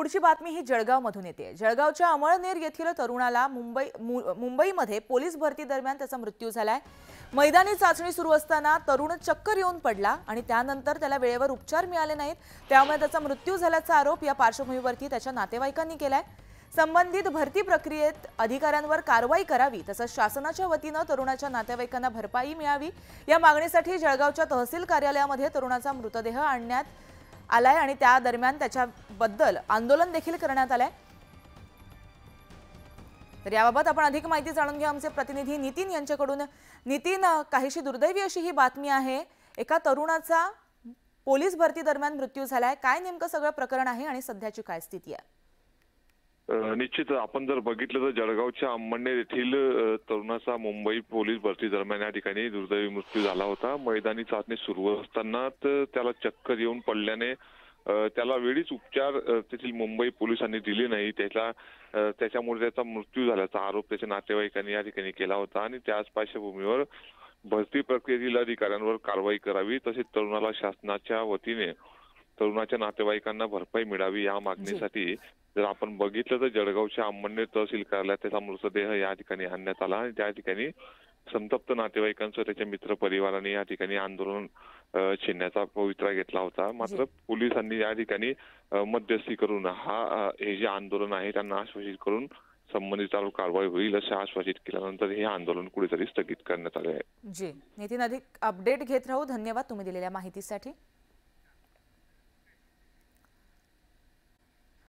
पुढची बातमी ही जळगावमधून येते. जळगावच्या अमळनेर येथील तरुणाला मुंबई मु- मुंबईमध्ये पोलीस भरती दरम्यान त्याचा मृत्यू झालाय. मैदानी चाचणी सुरू असताना तरुण चक्कर येऊन पडला आणि त्यानंतर त्याला वेळेवर उपचार मिळाले नाहीत. त्यामुळे त्याचा मृत्यू झाल्याचा आरोप या पार्श्वभूमीवरती त्याच्या नातेवाईकांनी केलाय. संबंधित भरती प्रक्रियेत अधिकाऱ्यांवर कारवाई करावी तसंच शासनाच्या वतीनं तरुणाच्या नातेवाईकांना भरपाई मिळावी या मागणीसाठी जळगावच्या तहसील कार्यालयामध्ये तरुणाचा मृतदेह आणण्यात आलाय आणि त्या दरम्यान त्याच्याबद्दल आंदोलन देखील करण्यात आलंय. तर याबाबत आपण अधिक माहिती जाणून घेऊ आमचे प्रतिनिधी नितीन यांच्याकडून. नितीन काहीशी दुर्दैवी अशी ही बातमी आहे एका तरुणाचा पोलीस भरती दरम्यान मृत्यू झालाय. काय नेमकं सगळं प्रकरण आहे आणि सध्याची काय स्थिती आहे? निश्चित आपण जर बघितलं तर जळगावच्या अंमळनेर येथील तरुणाचा मुंबई पोलीस भरती दरम्यान या ठिकाणी दुर्दैवी मृत्यू झाला होता. मैदानी चाचणी सुरू असताना त्याला चक्कर येऊन पडल्याने त्याला वेळीच उपचार तेथील मुंबई पोलिसांनी दिले नाही. त्याला त्याच्यामुळे त्याचा मृत्यू झाल्याचा आरोप त्याच्या नातेवाईकांनी या ठिकाणी केला होता आणि त्याच पार्श्वभूमीवर भरती प्रक्रियेतील अधिकाऱ्यांवर कारवाई करावी तसेच तरुणाला शासनाच्या वतीने तरुणाच्या नातेवाईकांना भरपाई मिळावी या मागणीसाठी जर आपण बघितलं तर जळगावच्या अंमळनेर तहसील कार्यालयात त्याचा मृतदेह या ठिकाणी आणण्यात आला आणि त्या ठिकाणी संतप्त नातेवाईकांसह त्याच्या मित्र परिवाराने या ठिकाणी आंदोलन अ, छेडण्याचा पवित्रा घेतला होता. मात्र पोलिसांनी या ठिकाणी मध्यस्थी करून हा हे जे आंदोलन आहे त्यांना आश्वासित करून संबंधितावर कारवाई होईल असे आश्वासित केल्यानंतर हे आंदोलन कुठेतरी स्थगित करण्यात आले आहे. जी. नितीन अधिक अपडेट घेत राहू. धन्यवाद तुम्ही दिलेल्या माहितीसाठी.